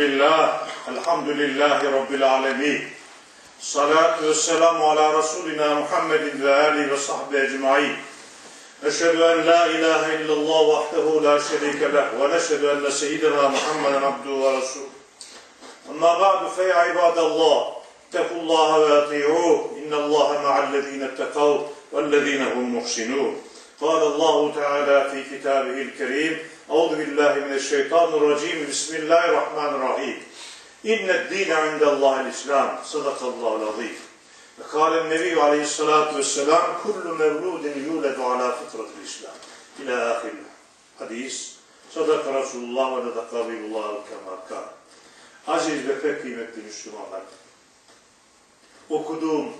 لله الحمد لله رب العالمين الصلاة والسلام على رسولنا محمد وآله وصحبه أجمعين أشهد أن لا إله إلا الله وحده لا شريك له ونشهد أن سيدنا محمدا عبده ورسوله أما بعد فيا عباد الله اتقوا الله وأطيعوه إن الله مع الذين اتقوا والذين هم محسنون قال الله تعالى في كتابه الكريم أعوذ بالله من الشيطان الرجيم بسم الله الرحمن الرحيم إن الدين عند الله الإسلام صدق الله العظيم وقال النبي عليه الصلاة والسلام كل مولود يولد على فطرة الإسلام إلى آخر hadis. Sadaka Resulullah ve sadaka Habibullah kema kâr. Aziz ve pek kıymetli. Okuduğum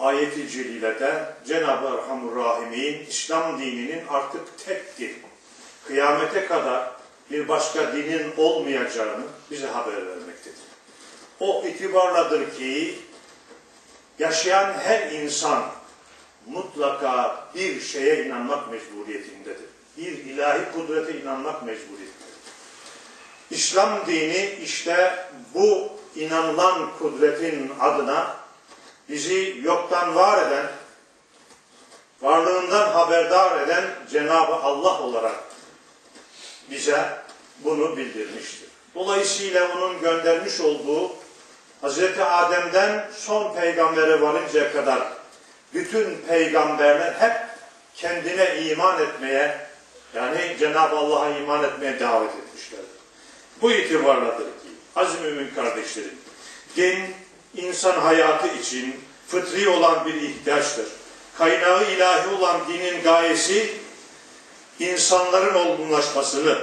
ayeti celilede Cenab-ı Erhamur Rahim'in İslam dininin artık tek din, kıyamete kadar bir başka dinin olmayacağını bize haber vermektedir. O itibarladır ki yaşayan her insan mutlaka bir şeye inanmak mecburiyetindedir. Bir ilahi kudrete inanmak mecburiyetindedir. İslam dini işte bu inanılan kudretin adına bizi yoktan var eden, varlığından haberdar eden Cenab-ı Allah olarak bize bunu bildirmiştir. Dolayısıyla onun göndermiş olduğu Hz. Adem'den son peygambere varıncaya kadar bütün peygamberler hep kendine iman etmeye, yani Cenab-ı Allah'a iman etmeye davet etmişlerdir. Bu itibarladır ki, aziz mümin kardeşlerim, din insan hayatı için fıtri olan bir ihtiyaçtır. Kaynağı ilahi olan dinin gayesi insanların olgunlaşmasını,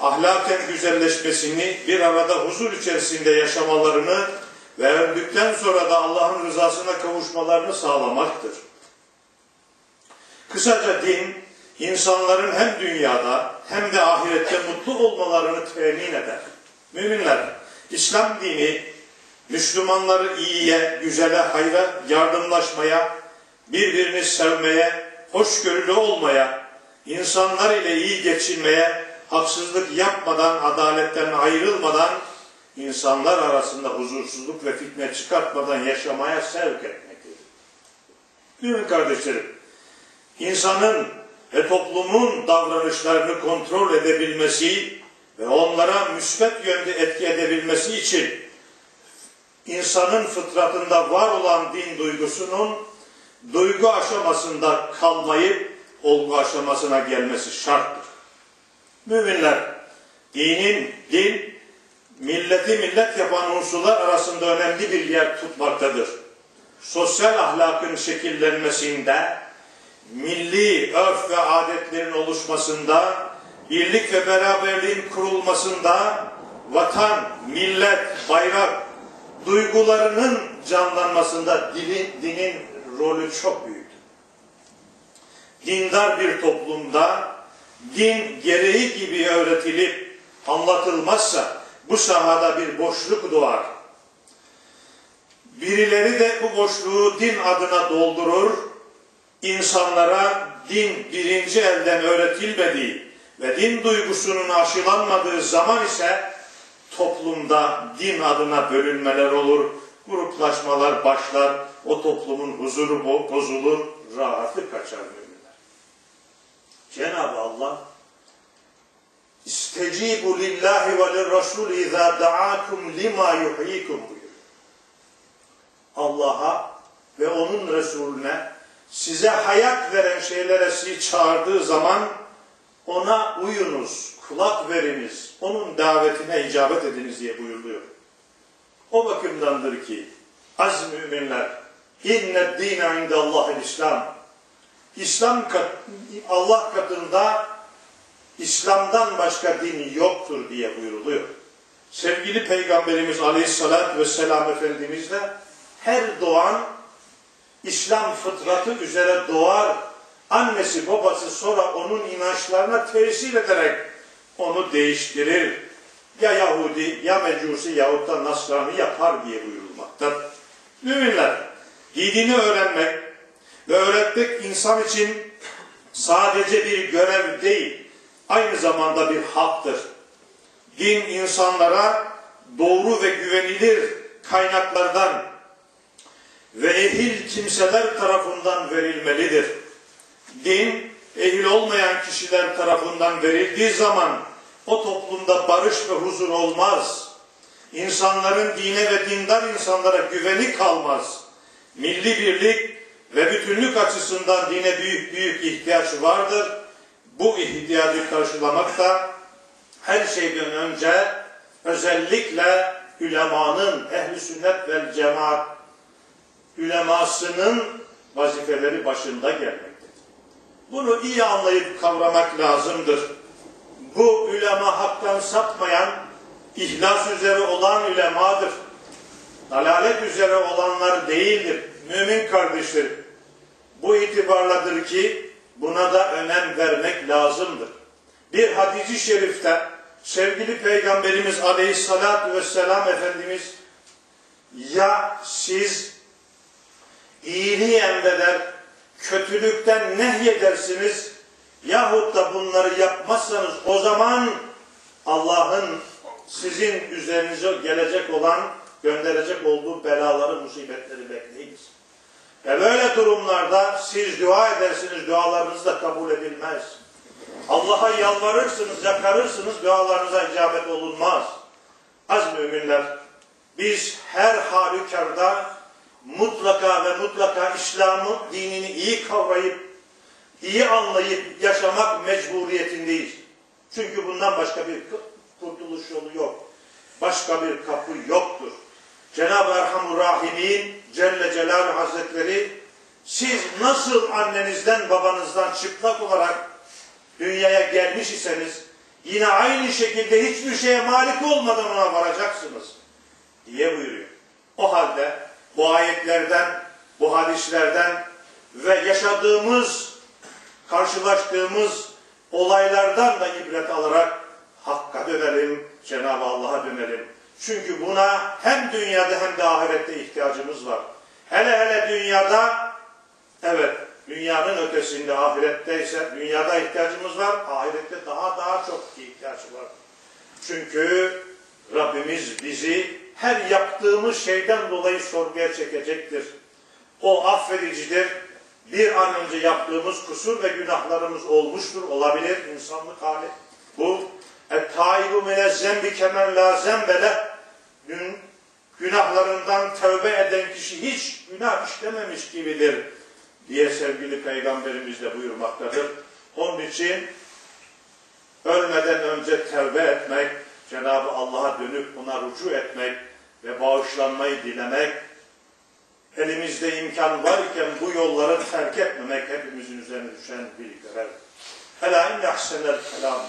ahlaken güzelleşmesini, bir arada huzur içerisinde yaşamalarını ve öldükten sonra da Allah'ın rızasına kavuşmalarını sağlamaktır. Kısaca din, insanların hem dünyada hem de ahirette mutlu olmalarını temin eder. Müminler, İslam dini Müslümanları iyiye, güzele, hayra yardımlaşmaya, birbirini sevmeye, hoşgörülü olmaya, insanlar ile iyi geçinmeye, haksızlık yapmadan, adaletten ayrılmadan, insanlar arasında huzursuzluk ve fitne çıkartmadan yaşamaya sevk etmektedir. Mümin kardeşlerim, insanın ve toplumun davranışlarını kontrol edebilmesi ve onlara müsbet yönde etki edebilmesi için insanın fıtratında var olan din duygusunun duygu aşamasında kalmayıp olgu aşamasına gelmesi şarttır. Müminler, dinin, din, milleti millet yapan unsurlar arasında önemli bir yer tutmaktadır. Sosyal ahlakın şekillenmesinde, milli örf ve adetlerin oluşmasında, birlik ve beraberliğin kurulmasında, vatan, millet, bayrak, duygularının canlanmasında dinin, dinin rolü çok büyük. Dindar bir toplumda din gereği gibi öğretilip anlatılmazsa bu sahada bir boşluk doğar. Birileri de bu boşluğu din adına doldurur, insanlara din birinci elden öğretilmediği ve din duygusunun aşılanmadığı zaman ise toplumda din adına bölünmeler olur, gruplaşmalar başlar, o toplumun huzuru bozulur, rahatlık kaçar müminler. Cenab-ı Allah İstecibu lillahi ve lirrasul izâ da'akum lima yuhyikum buyuruyor. Allah'a ve onun Resulüne size hayat veren şeylere sizi çağırdığı zaman ona uyunuz, kulak veriniz, onun davetine icabet ediniz diye buyuruluyor. O bakımdandır ki az müminler inne dine indallahil İslam İslam kat, Allah katında İslam'dan başka din yoktur diye buyuruluyor. Sevgili Peygamberimiz Aleyhisselatü Vesselam Efendimiz de her doğan İslam fıtratı üzere doğar. Annesi babası sonra onun inançlarına tesir ederek onu değiştirir. Ya Yahudi ya Mecusi yahut da Nasrani yapar diye buyurulmaktadır. Müminler, dinini öğrenmek ve öğretmek insan için sadece bir görev değil, aynı zamanda bir haktır. Din insanlara doğru ve güvenilir kaynaklardan ve ehil kimseler tarafından verilmelidir. Din, ehil olmayan kişiler tarafından verildiği zaman o toplumda barış ve huzur olmaz. İnsanların dine ve dindar insanlara güveni kalmaz. Milli birlik ve bütünlük açısından dine büyük büyük ihtiyaç vardır. Bu ihtiyacı karşılamak da her şeyden önce özellikle ülemanın, ehli sünnet vel cemaat ülemasının vazifeleri başında gelmektedir. Bunu iyi anlayıp kavramak lazımdır. Bu ülema haktan sapmayan, ihlas üzere olan ülemadır. Dalalet üzere olanlar değildir. Mümin kardeşlerim. Bu itibarladır ki buna da önem vermek lazımdır. Bir hadisi şerifte sevgili Peygamberimiz Aleyhisselatü Vesselam Efendimiz ya siz iyiliği emreder, kötülükten nehyedersiniz yahut da bunları yapmazsanız o zaman Allah'ın sizin üzerinize gelecek olan, gönderecek olduğu belaları, musibetleri bekleyiniz. Ve böyle durumlarda siz dua edersiniz, dualarınız da kabul edilmez. Allah'a yalvarırsınız, yakarırsınız, dualarınıza icabet olunmaz. Az müminler, biz her halükarda mutlaka ve mutlaka İslam'ı, dinini iyi kavrayıp, iyi anlayıp yaşamak mecburiyetindeyiz. Çünkü bundan başka bir kurtuluş yolu yok. Başka bir kapı yoktur. Cenab-ı Erhamur Rahimin Celle Celaluhu Hazretleri siz nasıl annenizden babanızdan çıplak olarak dünyaya gelmiş iseniz yine aynı şekilde hiçbir şeye malik olmadan ona varacaksınız diye buyuruyor. O halde bu ayetlerden, bu hadislerden ve yaşadığımız, karşılaştığımız olaylardan da ibret alarak Hakk'a dönelim, Cenab-ı Allah'a dönelim. Çünkü buna hem dünyada hem de ahirette ihtiyacımız var. Hele hele dünyada, evet dünyanın ötesinde ahirette ise dünyada ihtiyacımız var, ahirette daha daha çok ihtiyaç var. Çünkü Rabbimiz bizi her yaptığımız şeyden dolayı sorguya çekecektir. O affedicidir. Bir an önce yaptığımız kusur ve günahlarımız olmuştur, olabilir insanlık hali. Bu et-taibu minezzembi kemen la zembele gün günahlarından tövbe eden kişi hiç günah işlememiş gibidir diye sevgili peygamberimiz de buyurmaktadır. Onun için ölmeden önce tövbe etmek, Cenab-ı Allah'a dönüp ona rücu etmek ve bağışlanmayı dilemek, elimizde imkan varken bu yolları terk etmemek hepimizin üzerine düşen bir görev. Ela inne ahsenel kelam.